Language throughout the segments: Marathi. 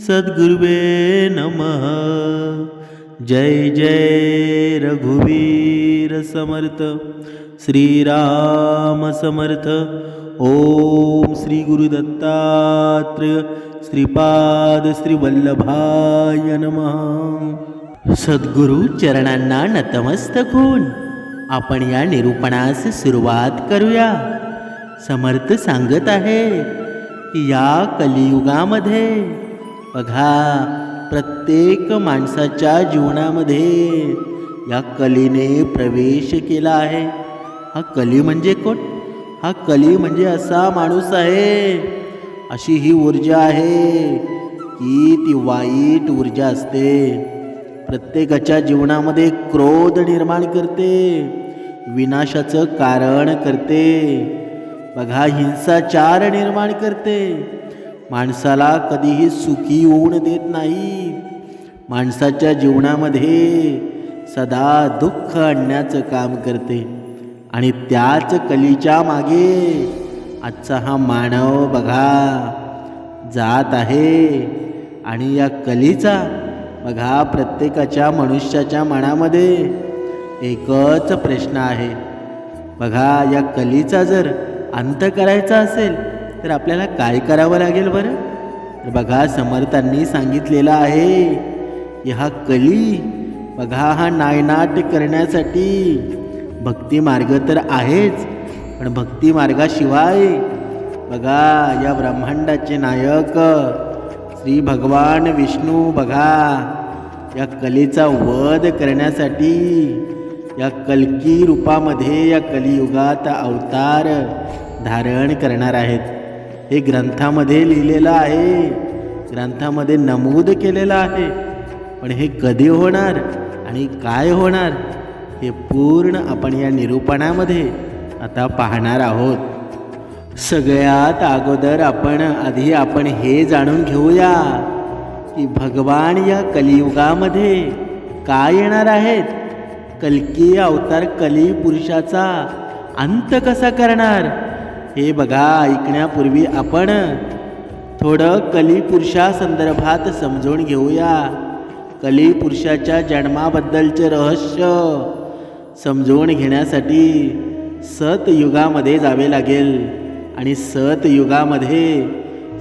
सद्गुरुवे नमः। जय जय रघुवीर समर्थ। श्रीराम समर्थ। ओम श्री गुरुदत्तात्रय श्रीपाद श्रीवल्लभाय नमः। सद्गुरु चरणांना नतमस्तक होऊन आपण या निरूपणास सुरुवात करूया. समर्थ सांगत आहे की या कलियुगामध्ये बघा प्रत्येक माणसाच्या जीवनामध्ये या कलीने प्रवेश केला आहे. हा कली म्हणजे कोण? हा कली म्हणजे असा माणूस आहे अशी ही ऊर्जा आहे की ती वाईट ऊर्जा असते. प्रत्येकाच्या जीवनामध्ये क्रोध निर्माण करते विनाशाचं कारण करते. बघा हिंसाचार निर्माण करते. माणसाला कधीही सुखी होऊन देत नाही. माणसाच्या जीवनामध्ये सदा दुःख आणण्याचं काम करते आणि त्याच कलीच्या मागे आजचा हा मानव बघा जात आहे. आणि या कलीचा बघा प्रत्येकाच्या मनुष्याच्या मनामध्ये एकच प्रश्न आहे. बघा या कलीचा जर अंत करायचा असेल तर आपल्याला काय करावं लागेल बरं? तर बघा समर्थांनी सांगितलेलं आहे की हा कली बघा हा नायनाट करण्यासाठी भक्ती मार्ग तर आहेच पण भक्ती मार्गाशिवाय बघा या ब्रह्मांडाचे नायक श्री भगवान विष्णू बघा या कलेचा वध करण्यासाठी या कलकी रूपामध्ये या कलियुगात अवतार धारण करणार आहेत. हे ग्रंथामध्ये लिहिलेलं आहे. ग्रंथामध्ये नमूद केलेलं आहे. पण हे कधी होणार आणि काय होणार हे पूर्ण आपण या निरूपणामध्ये आता पाहणार आहोत. सगळ्यात अगोदर आपण आधी आपण हे जाणून घेऊया की भगवान या कलियुगामध्ये काय येणार आहेत? कलकी अवतार कली पुरुषाचा अंत कसा करणार? हे बघा ऐकण्यापूर्वी आपण थोडं कलिपुरुषा संदर्भात समजून घेऊया. कलिपुरुषाच्या जन्माबद्दलचे रहस्य समजून घेण्यासाठी सतयुगामध्ये जावे लागेल आणि सतयुगामध्ये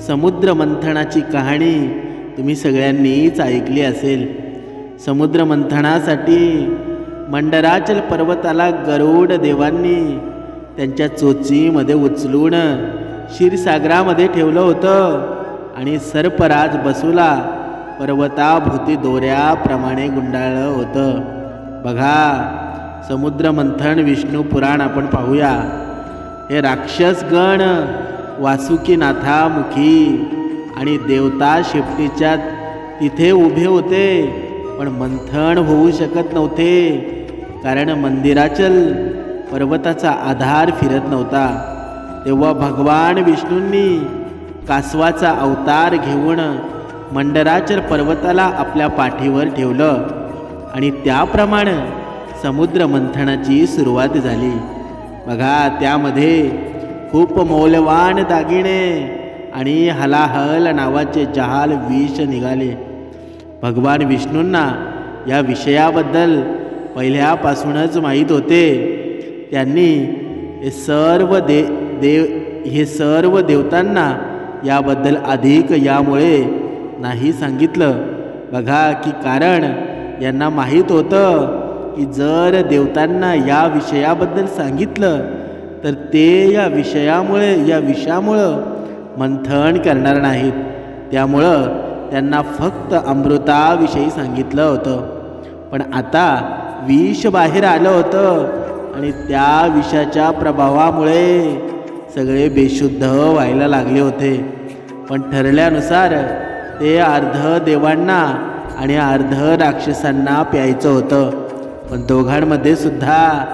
समुद्रमंथनाची कहाणी तुम्ही सगळ्यांनीच ऐकली असेल. समुद्रमंथनासाठी मंडराचल पर्वताला गरुड देवांनी त्यांच्या चोचीमध्ये उचलून क्षीरसागरामध्ये ठेवलं होतं. आणि सर्पराज बसूला पर्वताभोवती दोऱ्याप्रमाणे गुंडाळलं होतं. बघा समुद्र मंथन विष्णू पुराण आपण पाहूया. हे राक्षसगण वासुकीनाथामुखी आणि देवता शेपटीच्या तिथे उभे होते. पण मंथन होऊ शकत नव्हते. कारण मंदिराचल पर्वताचा आधार फिरत नव्हता. तेव्हा भगवान विष्णूंनी कासवाचा अवतार घेऊन मंडराचर पर्वताला आपल्या पाठीवर ठेवलं आणि त्याप्रमाणे समुद्र मंथनाची सुरुवात झाली. बघा त्यामध्ये खूप मौल्यवान दागिने आणि हलाहल नावाचे जहाल विष निघाले. भगवान विष्णूंना या विषयाबद्दल पहिल्यापासूनच माहीत होते. त्यांनी हे सर्व दे देव हे सर्व देवतांना याबद्दल अधिक यामुळे नाही सांगितलं. बघा की कारण यांना माहीत होतं की जर देवतांना या विषयाबद्दल सांगितलं तर ते या विषयामुळे या विषयामुळं मंथन करणार नाहीत. त्यामुळं त्यांना फक्त अमृताविषयी सांगितलं होतं. पण आता विष बाहेर आलं होतं. आणि त्या विषाच्या प्रभावामुळे सगळे बेशुद्ध व्हायला लागले होते. पण ठरल्यानुसार ते अर्ध देवांना आणि अर्ध राक्षसांना प्यायचं होतं. पण दोघांमध्ये सुद्धा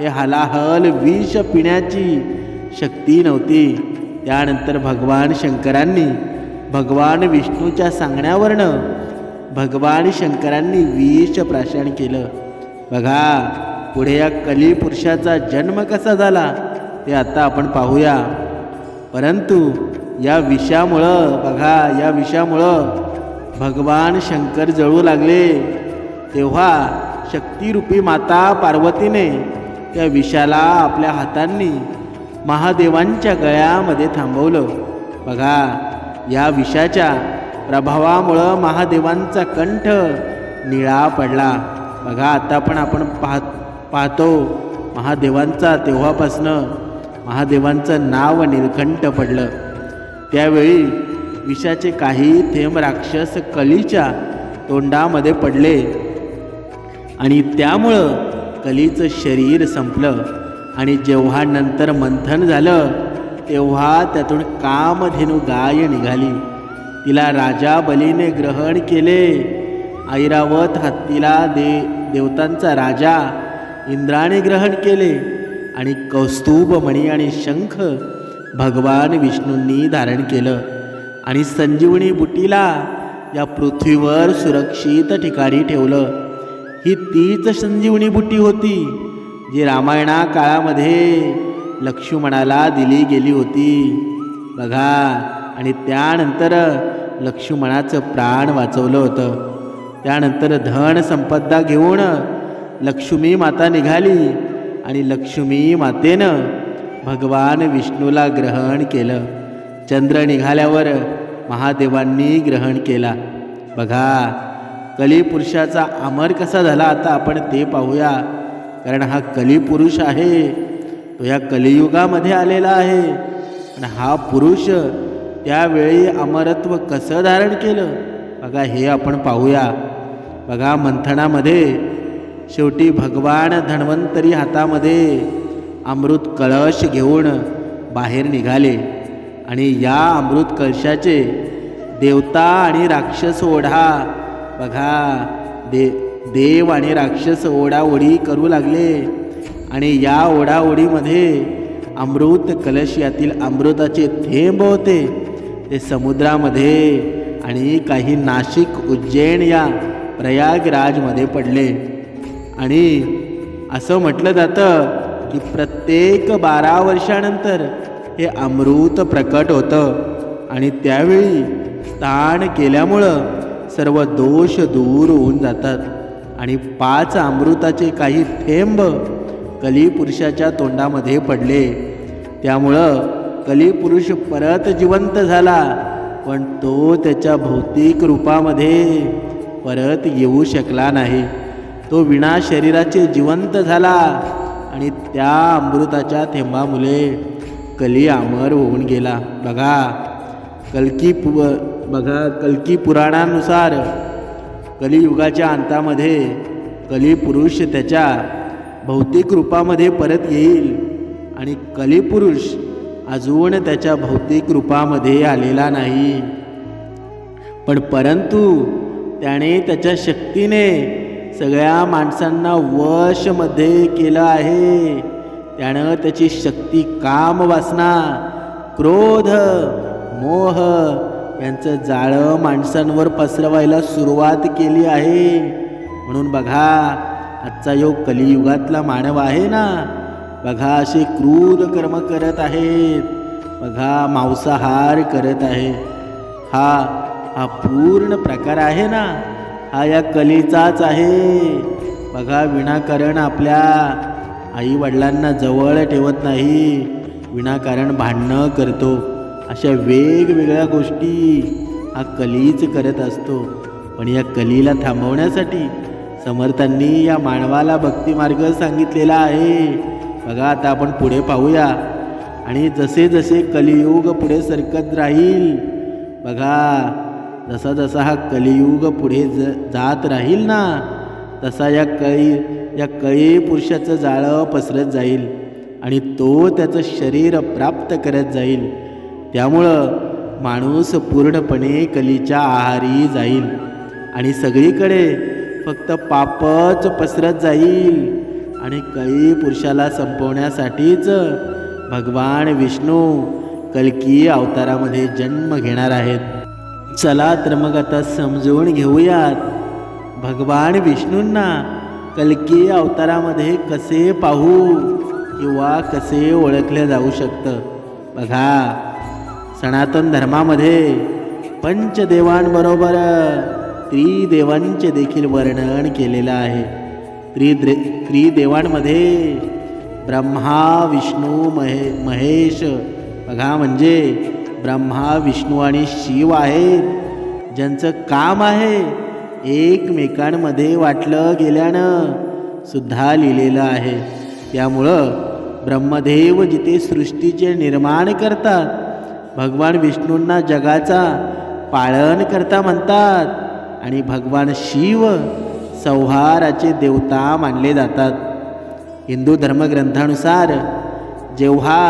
हे हलाहल विष पिण्याची शक्ती नव्हती. त्यानंतर भगवान शंकरांनी भगवान विष्णूच्या सांगण्यावरनं भगवान शंकरांनी विष प्राशन केलं. बघा पुढे या कलिपुरुषाचा जन्म कसा झाला ते आता आपण पाहूया. परंतु या विषामुळं बघा या विषामुळं भगवान शंकर जळू लागले. तेव्हा शक्तिरूपी माता पार्वतीने त्या विषाला आपल्या हातांनी महादेवांच्या गळ्यामध्ये थांबवलं. बघा या विषाच्या प्रभावामुळं महादेवांचा कंठ निळा पडला. बघा आता पण आपण पाहत पाहतो. महादेवांचा तेव्हापासनं महादेवांचं नाव निलकंठ पडलं. त्यावेळी विषाचे काही थेंब राक्षस कलीच्या तोंडामध्ये पडले. आणि त्यामुळं कलीचं शरीर संपलं. आणि जेव्हा नंतर मंथन झालं तेव्हा त्यातून कामधेनू गाय निघाली. तिला राजा बलीने ग्रहण केले. ऐरावत हत्तीला दे देवतांचा राजा इंद्राने ग्रहण केले आणि कौस्तुभ मणी आणि शंख भगवान विष्णूंनी धारण केलं. आणि संजीवनी बुटीला या पृथ्वीवर सुरक्षित ठिकाणी ठेवलं. ही तीच संजीवनी बुटी होती जी रामायणा काळामध्ये लक्ष्मणाला दिली गेली होती. बघा आणि त्यानंतर लक्ष्मणाचं प्राण वाचवलं होतं. त्यानंतर धन संपदा घेऊन लक्ष्मी माता निघाली आणि लक्ष्मी मातेनं भगवान विष्णूला ग्रहण केलं. चंद्र निघाल्यावर महादेवांनी ग्रहण केला. बघा कलिपुरुषाचा अमर कसा झाला आता आपण ते पाहूया. कारण हा कलिपुरुष आहे. तो या कलियुगामध्ये आलेला आहे. आणि हा पुरुष त्यावेळी अमरत्व कसं धारण केलं? बघा हे आपण पाहूया. बघा मंथनामध्ये शेवटी भगवान धन्वंतरी हातामध्ये अमृत कळश घेऊन बाहेर निघाले. आणि या अमृत कळशाचे देवता आणि राक्षस ओढा. बघा दे देव आणि राक्षस ओढाओढी करू लागले. आणि या ओढाओढीमध्ये अमृत कलश यातील अमृताचे थेंब होते. ते समुद्रामध्ये आणि काही नाशिक उज्जैन या प्रयागराजमध्ये पडले. आणि असं म्हटलं जातं की प्रत्येक बारा वर्षानंतर हे अमृत प्रकट होतं. आणि त्यावेळी स्नान केल्यामुळं सर्व दोष दूर होऊन जातात. आणि पाच अमृताचे काही थेंब कलिपुरुषाच्या तोंडामध्ये पडले. त्यामुळं कलिपुरुष परत जिवंत झाला पण तो त्याच्या भौतिक रूपामध्ये परत येऊ शकला नाही. तो विणा शरीराचे जिवंत झाला. आणि त्या अमृताच्या थेंबामुळे कली अमर होऊन गेला. बघा कलकी पु बघा कलकी पुराणानुसार कलियुगाच्या अंतामध्ये कलिपुरुष त्याच्या भौतिक रूपामध्ये परत येईल. आणि कलिपुरुष अजून त्याच्या भौतिक रूपामध्ये आलेला नाही. पण परंतु त्याने त्याच्या शक्तीने सगळ्या माणसांना वशमध्ये केलं आहे. त्यानं त्याची शक्ती काम वासना क्रोध मोह यांचं जाळं माणसांवर पसरवायला सुरुवात केली आहे. म्हणून बघा आजचा योग कलियुगातला मानव आहे ना? बघा असे क्रूर कर्म करत आहेत. बघा मांसाहार करत आहे. हा हा पूर्ण प्रकार आहे ना? हा या कलेचाच आहे. बघा विनाकारण आपल्या आई वडिलांना जवळ ठेवत नाही. विनाकारण भांडणं करतो. अशा वेगवेगळ्या गोष्टी हा कलीच करत असतो. पण या कलीला थांबवण्यासाठी समर्थांनी या मानवाला भक्तिमार्ग सांगितलेला आहे. बघा आता आपण पुढे पाहूया. आणि जसे जसे कलियुग पुढे सरकत राहील बघा जसा जसा हा कलियुग पुढे ज जात राहील ना तसा या कळी या कळी पुरुषाचं जाळं पसरत जाईल आणि तो त्याचं शरीर प्राप्त करत जाईल. त्यामुळं माणूस पूर्णपणे कलीच्या आहारी जाईल आणि सगळीकडे फक्त पापच पसरत जाईल आणि कळी पुरुषाला संपवण्यासाठीच भगवान विष्णू कलकी अवतारामध्ये जन्म घेणार आहेत. चला तर मग आता समजून घेऊयात. भगवान विष्णूंना कल्की अवतारामध्ये कसे पाहू किंवा कसे ओळखले जाऊ शकतं? बघा सनातन धर्मामध्ये पंचदेवांबरोबर त्रिदेवांचे देखील वर्णन केलेलं आहे. त्रिद्रे त्रिदेवांमध्ये ब्रह्मा विष्णू महे महेश बघा म्हणजे ब्रह्मा विष्णू आणि शिव आहेत. ज्यांचं काम आहे एकमेकांमध्ये वाटलं गेल्यानं सुद्धा लिहिलेलं आहे. त्यामुळं ब्रह्मदेव जिथे सृष्टीचे निर्माण करतात भगवान विष्णूंना जगाचा पालन करता म्हणतात आणि भगवान शिव संहाराचे देवता मानले जातात. हिंदू धर्मग्रंथानुसार जेव्हा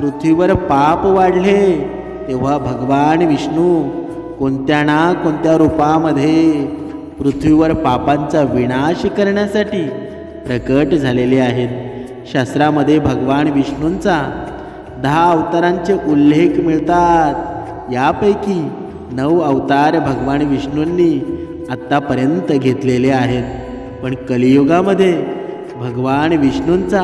पृथ्वीवर पाप वाढले तेव्हा भगवान विष्णू कोणत्या ना कोणत्या रूपामध्ये पृथ्वीवर पापांचा विनाश करण्यासाठी प्रकट झालेले आहेत. शास्त्रामध्ये भगवान विष्णूंचा दहा अवतारांचे उल्लेख मिळतात. यापैकी नऊ अवतार भगवान विष्णूंनी आत्तापर्यंत घेतलेले आहेत. पण कलियुगामध्ये भगवान विष्णूंचा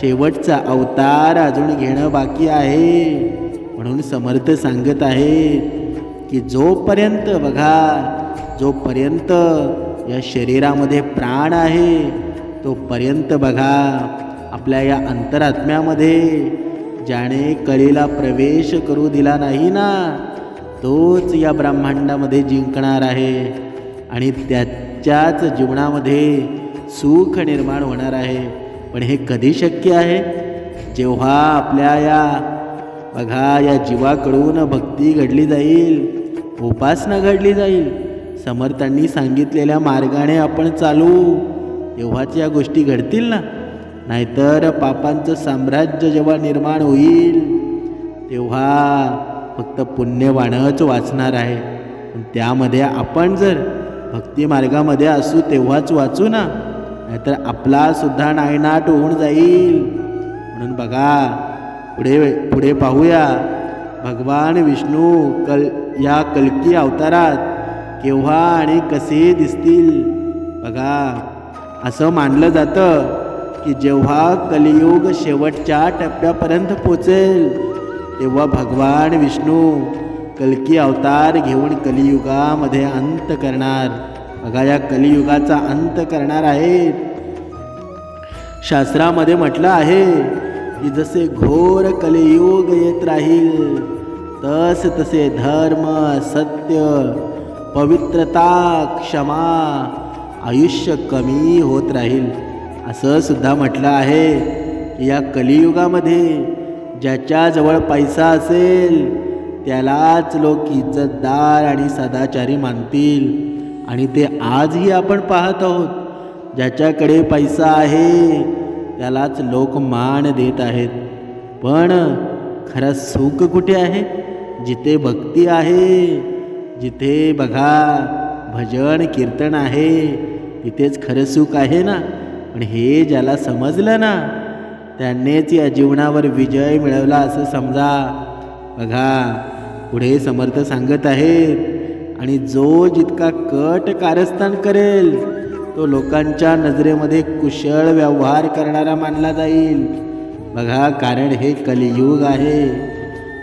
शेवटचा अवतार अजून घेणं बाकी आहे. म्हणून समर्थ सांगत आहे की जोपर्यंत बघा जोपर्यंत या शरीरामध्ये प्राण आहे तोपर्यंत बघा आपल्या या अंतरात्म्यामध्ये ज्याने कलेला प्रवेश करू दिला नाही ना तोच या ब्रह्मांडामध्ये जिंकणार आहे आणि त्याच्याच जीवनामध्ये सुख निर्माण होणार आहे. पण हे कधी शक्य आहे? जेव्हा आपल्या या बघा या जीवाकडून भक्ती घडली जाईल उपासना घडली जाईल समर्थांनी सांगितलेल्या मार्गाने आपण चालू तेव्हाच या गोष्टी घडतील ना? नाहीतर पापांचं साम्राज्य जेव्हा निर्माण होईल तेव्हा फक्त पुण्यवाणच वाचणार आहे. पण त्यामध्ये आपण जर भक्ती मार्गामध्ये असू तेव्हाच वाचू ना? नाहीतर आपला सुद्धा नायनाट होऊन जाईल. म्हणून बघा पुढे पुढे पाहूया. भगवान विष्णू कल या कल्की अवतारात केव्हा आणि कसे दिसतील? बघा असं मानलं जातं की जेव्हा कलियुग शेवटच्या टप्प्यापर्यंत पोचेल तेव्हा भगवान विष्णू कल्की अवतार घेऊन कलियुगामध्ये अंत करणार. बघा या कलियुगाचा अंत करणार आहेत शास्त्रामध्ये म्हटलं आहे की जसे घोर कलियुग येत राहील तस तसे धर्म सत्य पवित्रता क्षमा आयुष्य कमी होत राहील. असं सुद्धा म्हटलं आहे की या कलियुगामध्ये ज्याच्याजवळ पैसा असेल त्यालाच लोक इज्जतदार आणि सदाचारी मानतील. आणि ते आजही आपण पाहत आहोत. ज्याच्याकडे पैसा आहे त्यालाच लोक मान देत आहेत. पण खरं सुख कुठे आहे? जिथे भक्ती आहे जिथे बघा भजन कीर्तन आहे तिथेच खरं सुख आहे ना? पण हे ज्याला समजलं ना त्यांनीच या जीवनावर विजय मिळवला असं समजा. बघा पुढे समर्थ सांगत आहेत आणि जो जितका कट कारस्थान करेल तो लोकांच्या नजरेमध्ये कुशळ व्यवहार करणारा मानला जाईल. बघा कारण हे कलियुग आहे.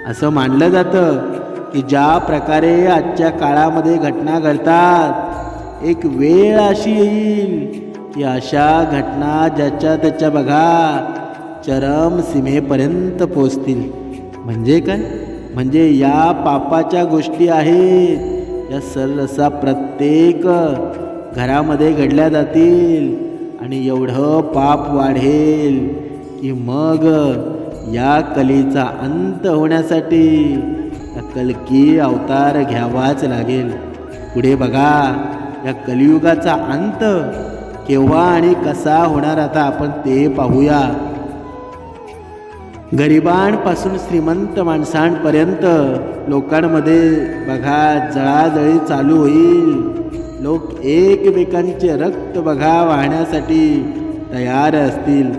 असं मानलं जातं की ज्या प्रकारे आजच्या काळामध्ये घटना घडतात एक वेळ अशी येईल की अशा घटना ज्याच्या त्याच्या बघा चरम सीमेपर्यंत पोचतील. म्हणजे काय? म्हणजे या पापाच्या गोष्टी आहेत. या सरसा प्रत्येक घरामध्ये घडल्या जातील आणि एवढं पाप वाढेल की मग या कलेचा अंत होण्यासाठी कलकी अवतार घ्यावाच लागेल. पुढे बघा या कलियुगाचा अंत केव्हा आणि कसा होणार आता आपण ते पाहूया. गरिबांपासून श्रीमंत माणसांपर्यंत लोकांमध्ये बघा जळाजळी चालू होईल. लोक एकमेकांचे रक्त बघा वाहण्यासाठी तयार असतील.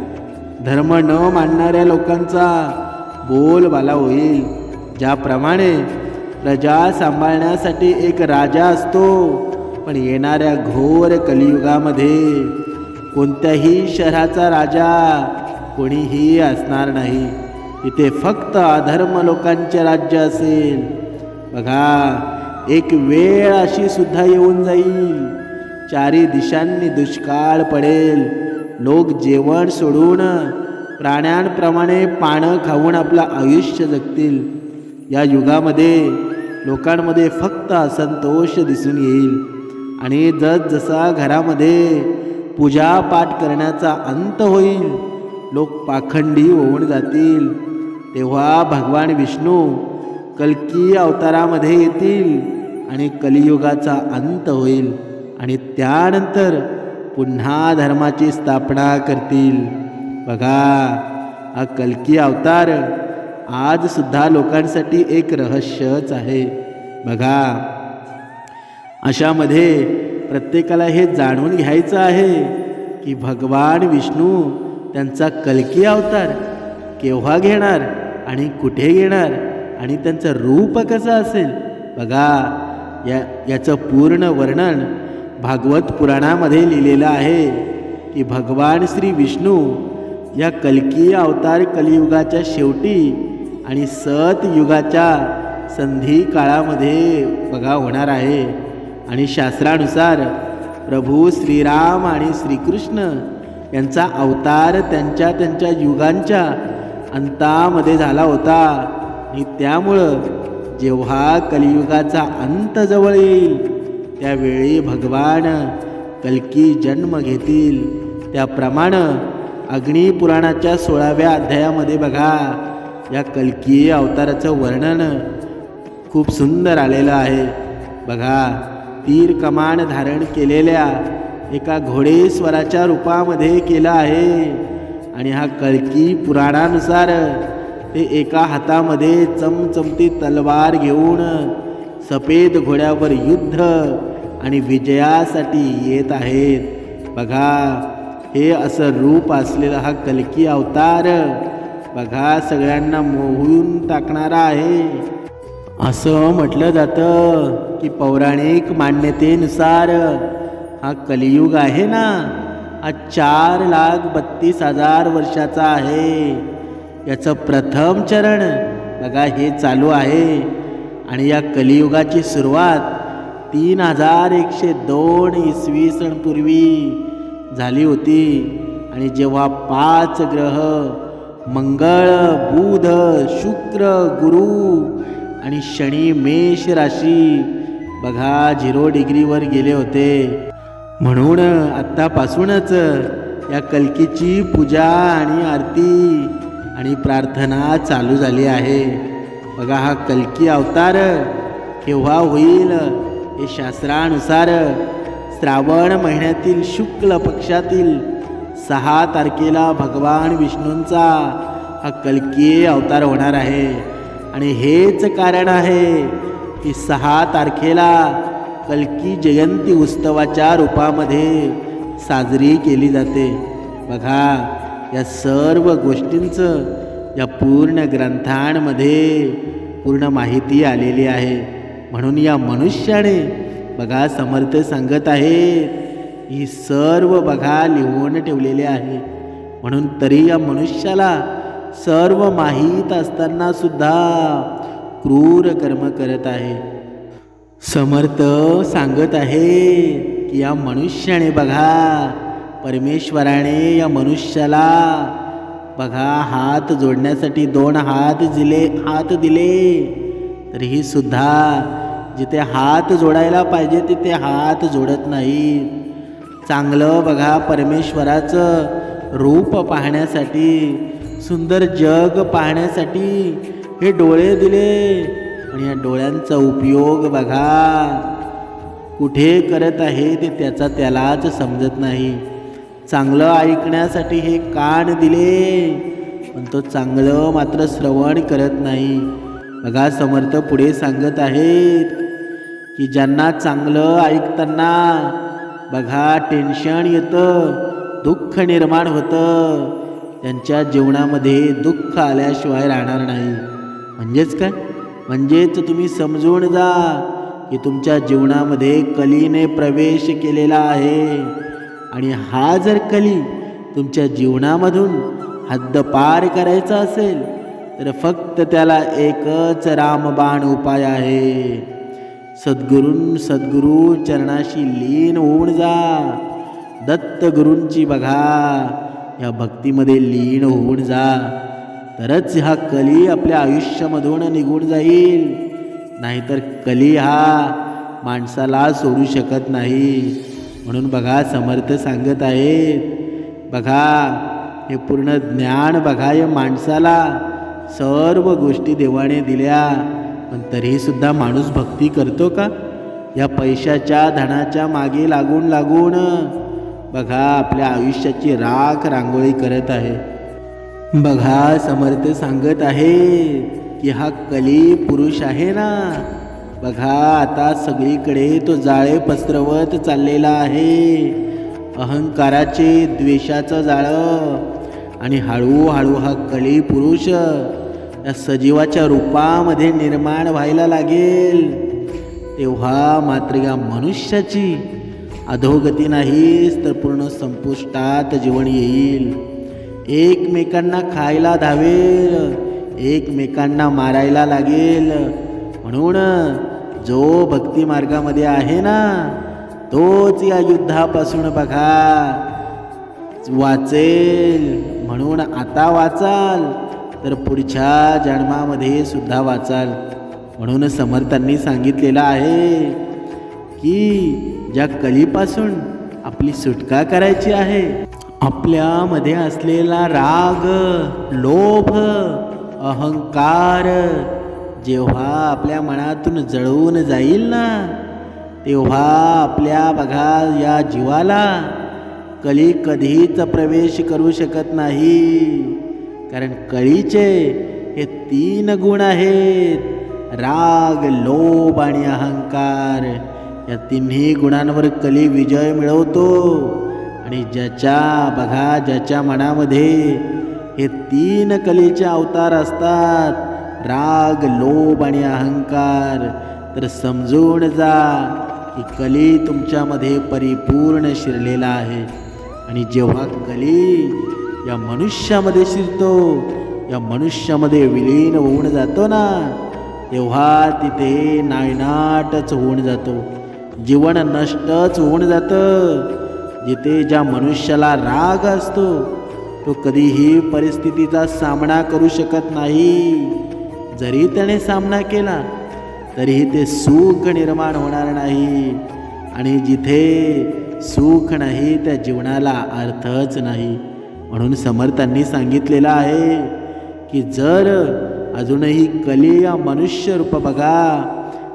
धर्म न मानणाऱ्या लोकांचा बोलबाला होईल. ज्याप्रमाणे प्रजा सांभाळण्यासाठी एक राजा असतो पण येणाऱ्या घोर कलियुगामध्ये कोणत्याही शहराचा राजा कोणीही असणार नाही. इथे फक्त अधर्म लोकांचे राज्य असेल. बघा एक वेळ अशी सुद्धा येऊन जाईल. चारी दिशांनी दुष्काळ पडेल. लोक जेवण सोडून प्राण्यांप्रमाणे पानं खाऊन आपलं आयुष्य जगतील. या युगामध्ये लोकांमध्ये फक्त असंतोष दिसून येईल. आणि जसजसा घरामध्ये पूजापाठ करण्याचा अंत होईल लोक पाखंडी होऊन जातील. तेव्हा भगवान विष्णू कल्की अवतारामध्ये येतील आणि कलियुगाचा अंत होईल आणि त्यानंतर पुन्हा धर्माची स्थापना करतील. बघा हा कलकी अवतार आज सुद्धा लोकांसाठी एक रहस्यच आहे. बघा अशामध्ये प्रत्येकाला हे जाणून घ्यायचं आहे की भगवान विष्णू त्यांचा कलकी अवतार केव्हा घेणार आणि कुठे घेणार आणि त्यांचं रूप कसं असेल? बघा या याचं पूर्ण वर्णन भागवत पुराणामध्ये लिहिलेलं आहे की भगवान श्री विष्णू या कलकी अवतार कलियुगाच्या शेवटी आणि सतयुगाच्या संधी काळामध्ये बघा होणार आहे. आणि शास्त्रानुसार प्रभू श्रीराम आणि श्रीकृष्ण यांचा अवतार त्यांच्या त्यांच्या युगांच्या अंतामध्ये झाला होता. आणि त्यामुळं जेव्हा कलियुगाचा अंत जवळ येईल त्यावेळी भगवान कल्की जन्म घेतील. त्याप्रमाणे अग्निपुराणाच्या सोळाव्या अध्यायामध्ये बघा या कलकी अवताराचं वर्णन खूप सुंदर आलेलं आहे. बघा तीर कमान धारण केलेल्या एका घोडेस्वराच्या रूपामध्ये केलं आहे. आणि हा कळकी पुराणानुसार ते एका हातामध्ये चमचमती तलवार घेऊन सफेद घोड्यावर युद्ध आणि विजयासाठी येत आहेत. बघा हे असं रूप असलेला हा कलकी अवतार बघा सगळ्यांना मोहून टाकणारा आहे. असं म्हटलं जातं की पौराणिक मान्यतेनुसार हा कलियुग आहे ना. हा चार लाख बत्तीस हजार वर्षाचा आहे. याचं प्रथम चरण बघा हे चालू आहे. आणि या कलियुगाची सुरुवात तीन हजार एकशे दोन इसवी सणपूर्वी झाली होती. आणि जेव्हा पाच ग्रह मंगळ बुध शुक्र गुरु आणि शनी मेष राशी बघा झिरो डिग्रीवर गेले होते. म्हणून आत्तापासूनच या कलकीची पूजा आणि आरती आणि प्रार्थना चालू झाली आहे. बघा हा कलकी अवतार केव्हा होईल हे शास्त्रानुसार श्रावण महिन्यातील शुक्ल पक्षातील सहा तारखेला भगवान विष्णूंचा हा कलकी अवतार होणार आहे. आणि हेच कारण आहे की सहा तारखेला कल्की जयंती उत्सवाच्या रूपामध्ये साजरी केली जाते. बघा या सर्व गोष्टींचं या पूर्ण ग्रंथांमध्ये पूर्ण माहिती आलेली आहे. म्हणून या मनुष्याने बघा समर्थ सांगत आहे ही सर्व बघा लिहून ठेवलेले आहे. म्हणून तरी या मनुष्याला सर्व माहीत असताना सुद्धा क्रूर कर्म करत आहे. समर्थ सांगत आहे की या मनुष्याने बघा परमेश्वराने या मनुष्याला बघा हात जोडण्यासाठी दोन हात दिले हात दिले. तरीही सुद्धा जिथे हात जोडायला पाहिजे तिथे हात जोडत नाही. चांगलं बघा परमेश्वराचं रूप पाहण्यासाठी सुंदर जग पाहण्यासाठी हे डोळे दिले. आणि या डोळ्यांचा उपयोग बघा. कुठे करत आहे ते त्याचा त्यालाच समजत नाही. चांगलं ऐकण्यासाठी हे कान दिले पण तो चांगलं मात्र श्रवण करत नाही. बघा समर्थ पुढे सांगत आहेत की ज्यांना चांगलं ऐकताना बघा टेन्शन येतं दुःख निर्माण होतं. त्यांच्या जीवनामध्ये दुःख आल्याशिवाय राहणार नाही. म्हणजेच काय? म्हणजेच तुम्ही समजून जा की तुमच्या जीवनामध्ये कलीने प्रवेश केलेला आहे. आणि हा जर कली तुमच्या जीवनामधून हद्दपार करायचा असेल तर फक्त त्याला एकच रामबाण उपाय आहे. सद्गुरूं सद्गुरू चरणाशी लीन होऊन जा. दत्तगुरूंची बघा या भक्तीमध्ये लीन होऊन जा. तरच हा कली आपल्या आयुष्यामधून निघून जाईल. नाहीतर कली हा माणसाला सोडू शकत नाही. म्हणून बघा समर्थ सांगत आहेत. बघा हे पूर्ण ज्ञान बघा या माणसाला सर्व गोष्टी देवाने दिल्या. पण तरीसुद्धा माणूस भक्ती करतो का? या पैशाच्या धनाच्या मागे लागून लागून बघा आपल्या आयुष्याची राख रांगोळी करत आहे. बघा समर्थ सांगत आहे की हा कली पुरुष आहे ना. बघा आता सगळीकडे तो जाळे पसरवत चाललेला आहे. अहंकाराचे द्वेषाचं जाळं. आणि हळूहळू हा कली पुरुष या सजीवाच्या रूपामध्ये निर्माण व्हायला लागेल. तेव्हा मात्र या मनुष्याची अधोगती नाहीच तर पूर्ण संपुष्टात जीवन येईल. एकमेकांना खायला धावेल एकमेकांना मारायला लागेल. म्हणून जो भक्ती मार्गामध्ये आहे ना तोच या युद्धापासून बघा. वाचेल म्हणून आता वाचाल तर पुढच्या जन्मामध्ये सुद्धा वाचाल. म्हणून समर्थांनी सांगितलेलं आहे की ज्या कलीपासून आपली सुटका करायची आहे आपल्यामध्ये असलेला राग लोभ अहंकार जेव्हा आपल्या मनातून जळवून जाईल ना तेव्हा आपल्या बघा या जीवाला कली कधीच प्रवेश करू शकत नाही. कारण कळीचे हे तीन गुण आहेत राग लोभ आणि अहंकार. या तिन्ही गुणांवर कली विजय मिळवतो. आणि ज्याच्या बघा ज्याच्या मनामध्ये हे तीन कलेचे अवतार असतात राग लोभ आणि अहंकार तर समजून जा की कली तुमच्यामध्ये परिपूर्ण शिरलेला आहे. आणि जेव्हा कली या मनुष्यामध्ये शिरतो या मनुष्यामध्ये विलीन होऊन जातो ना तेव्हा तिथे नायनाटच होऊन जातो. जीवन नष्टच होऊन जातं. जिथे ज्या मनुष्याला राग असतो तो कधीही परिस्थितीचा सामना करू शकत नाही. जरी त्याने सामना केला तरीही ते सुख निर्माण होणार नाही. आणि जिथे सुख नाही त्या जीवनाला अर्थच नाही. म्हणून समर्थांनी सांगितलेलं आहे की जर अजूनही कली या मनुष्य रूप बघा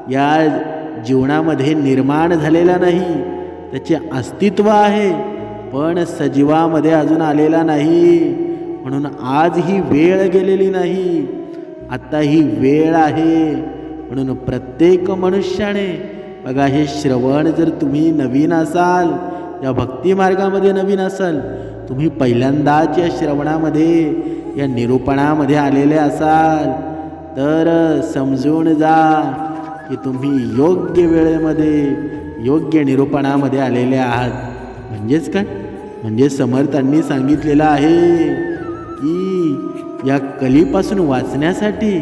या जीवनामध्ये निर्माण झालेला नाही त्याचे अस्तित्व आहे पण सजीवामध्ये अजून आलेला नाही. म्हणून आज ही वेळ गेलेली नाही. आत्ता ही वेळ आहे. म्हणून प्रत्येक मनुष्याने बघा हे श्रवण जर तुम्ही नवीन असाल या भक्ती मार्गामध्ये नवीन असाल तुम्ही पहिल्यांदाच या श्रवणामध्ये या निरूपणामध्ये आलेले असाल तर समजून जा की तुम्ही योग्य वेळेमध्ये योग्य निरूपणामध्ये आलेले आहात. म्हणजेच काय? म्हणजे समर्थांनी सांगितलेलं आहे की या कलीपासून वाचण्यासाठी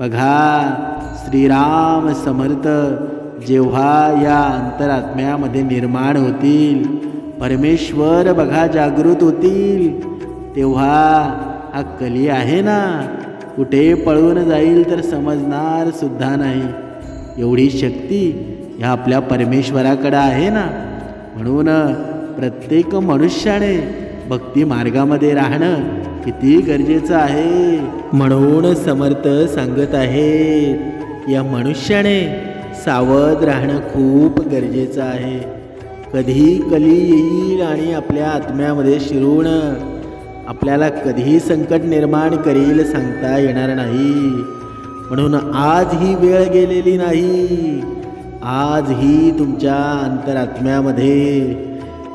बघा श्रीराम समर्थ जेव्हा या अंतरात्म्यामध्ये निर्माण होतील परमेश्वर बघा जागृत होतील तेव्हा हा कली आहे ना? कुठे पळून जाईल तर समजणार सुद्धा नाही. एवढी शक्ती ह्या आपल्या परमेश्वराकडं आहे ना? म्हणून प्रत्येक मनुष्याने भक्ती मार्गामध्ये राहणं किती गरजेचं आहे. म्हणून समर्थ सांगत आहेत या मनुष्याने सावध राहणं खूप गरजेचं आहे. कधी कली येईल आणि आपल्या आत्म्यामध्ये शिरून आपल्याला कधीही संकट निर्माण करील सांगता येणार नाही. म्हणून आज ही वेळ गेलेली नाही. आज ही तुमच्या अंतरात्म्यामध्ये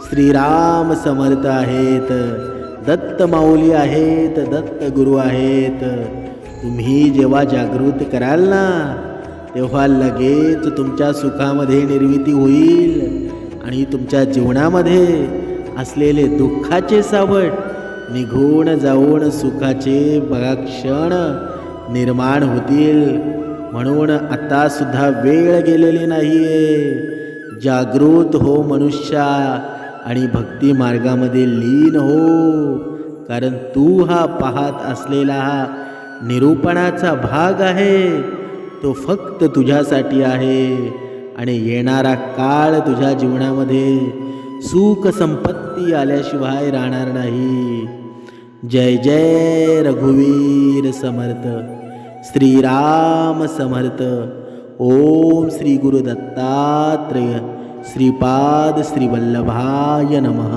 श्रीराम समर्थ आहेत दत्त माऊली आहेत दत्त गुरु आहेत. तुम्ही जेव्हा जागृत कराल ना तेव्हा लगेच तुमच्या सुखामध्ये निर्मिती होईल आणि तुमच्या जीवनामध्ये असलेले दुःखाचे सावट निघून जाऊन सुखाचे बघा क्षण निर्माण होतील. म्हणून आत्तासुद्धा वेळ गेलेली नाहीये. जागृत हो मनुष्या आणि भक्ती मार्गामध्ये लीन हो. कारण तू हा पाहत असलेला हा निरूपणाचा भाग आहे. तो फक्त तुझ्यासाठी आहे आणि येणारा काळ तुझ्या जीवनामध्ये सुख संपत्ती आल्याशिवाय राहणार नाही. जय जय रघुवीर समर्थ श्रीराम समर्थ ॐ श्रीगुरुदत्तात्रय श्रीपाद श्रीवल्लभाय नमः।